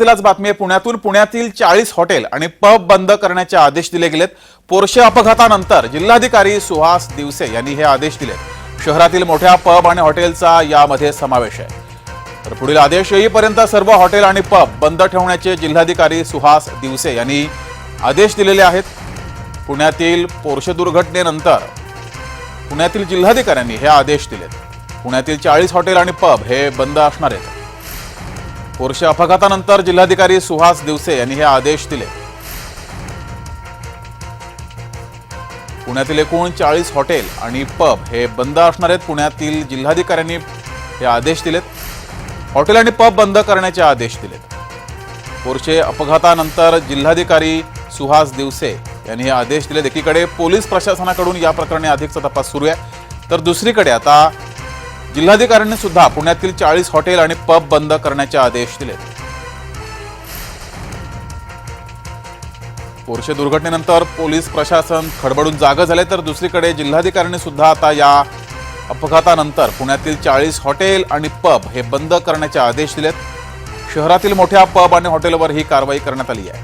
तिलाच बातमी आहे. पुण्यातून पुण्यातील चाळीस हॉटेल आणि पब बंद करण्याचे आदेश दिले गेलेत. पोरशे अपघातानंतर जिल्हाधिकारी सुहास दिवसे यांनी हे आदेश दिले शहरातील मोठ्या पब आणि हॉटेलचा यामध्ये समावेश आहे. तर पुढील आदेश येईपर्यंत सर्व हॉटेल आणि पब बंद ठेवण्याचे जिल्हाधिकारी सुहास दिवसे यांनी आदेश दिलेले आहेत. पुण्यातील पोरशे दुर्घटनेनंतर पुण्यातील जिल्हाधिकाऱ्यांनी हे आदेश दिलेत. पुण्यातील चाळीस हॉटेल आणि पब हे बंद असणार आहेत. पोरशे अपघातानंतर जिल्हाधिकारी सुहास दिवसे यांनी हे आदेश दिले. पुण्यातील एकूण चाळीस हॉटेल आणि पब हे बंद असणार आहेत. पुण्यातील जिल्हाधिकाऱ्यांनी हे आदेश दिलेत. हॉटेल आणि पब बंद करण्याचे आदेश दिलेत. पोरशे अपघातानंतर जिल्हाधिकारी सुहास दिवसे यांनी हे आदेश दिलेत. एकीकडे पोलीस प्रशासनाकडून या प्रकरणी अधिकचा तपास सुरू आहे. तर दुसरीकडे आता जिल्हाधिकाऱ्यांनी सुद्धा पुण्यातील चाळीस हॉटेल आणि पब बंद करण्याचे आदेश दिलेत पोरशे दुर्घटनेनंतर पोलीस प्रशासन खडबडून जागं झाले तर दुसरीकडे जिल्हाधिकाऱ्यांनी सुद्धा आता या अपघातानंतर पुण्यातील चाळीस हॉटेल आणि पब हे बंद करण्याचे आदेश दिलेत. शहरातील मोठ्या पब आणि हॉटेलवर ही कारवाई करण्यात आली आहे.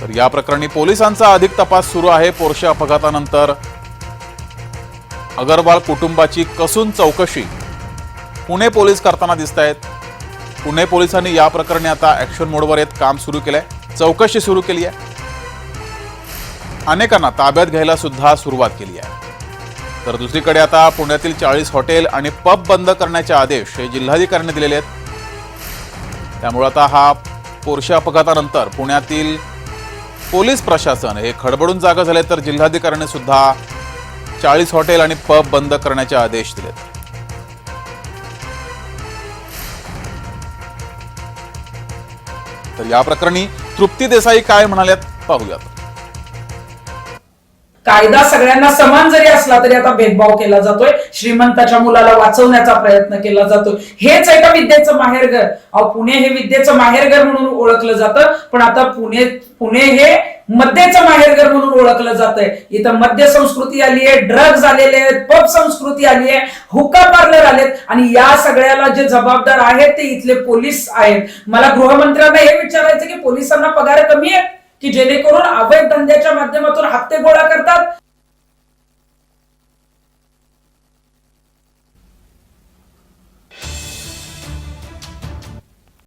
तर या प्रकरणी पोलिसांचा अधिक तपास सुरू आहे. पोरशे अपघातानंतर अगरवाल कुटुंबाची कसून चौकशी? पुणे पोलीस करताना दिसत आहेत पुणे पोलिसांनी या प्रकरणी आता ॲक्शन मोडवर येत काम सुरू केलंय. चौकशी सुरू केली आहे अनेकांना ताब्यात घ्यायला सुद्धा सुरुवात केली आहे तर दुसरीकडे आता पुण्यातील चाळीस हॉटेल आणि पब बंद करण्याचे आदेश हे जिल्हाधिकाऱ्यांनी दिलेले आहेत. त्यामुळे आता हा पोरशे अपघातानंतर पुण्यातील पोलीस प्रशासन हे खडबडून जागा झाले तर जिल्हाधिकाऱ्यांनी सुद्धा चाळीस हॉटेल आणि पब बंद करण्याचे आदेश दिलेत तर या प्रकरणी तृप्ती देसाई काय म्हणाल्यात पाहूयात. कायदा सगळ्यांना समान जरी असला तरी आता भेदभाव केला जातोय. श्रीमंताच्या मुलाला वाचवण्याचा प्रयत्न केला जातोय. हेच आहे का विद्येचं माहेरघर. अहो पुणे हे विद्येचं माहेरघर म्हणून ओळखलं जातं. पण आता पुणे पुणे हे मद्याचं माहेरघर म्हणून ओळखलं जातंय. इथं मद्य संस्कृती आली आहे ड्रग्ज आलेले आहेत पब संस्कृती आली आहे हुका पार्लर आलेत आणि या सगळ्याला जे जबाबदार आहेत ते इथले पोलीस आहेत. मला गृहमंत्र्यांना हे विचारायचं की पोलिसांना पगार कमी आहे? की जेणेकरून अवैध धंद्याच्या माध्यमातून हप्ते गोळा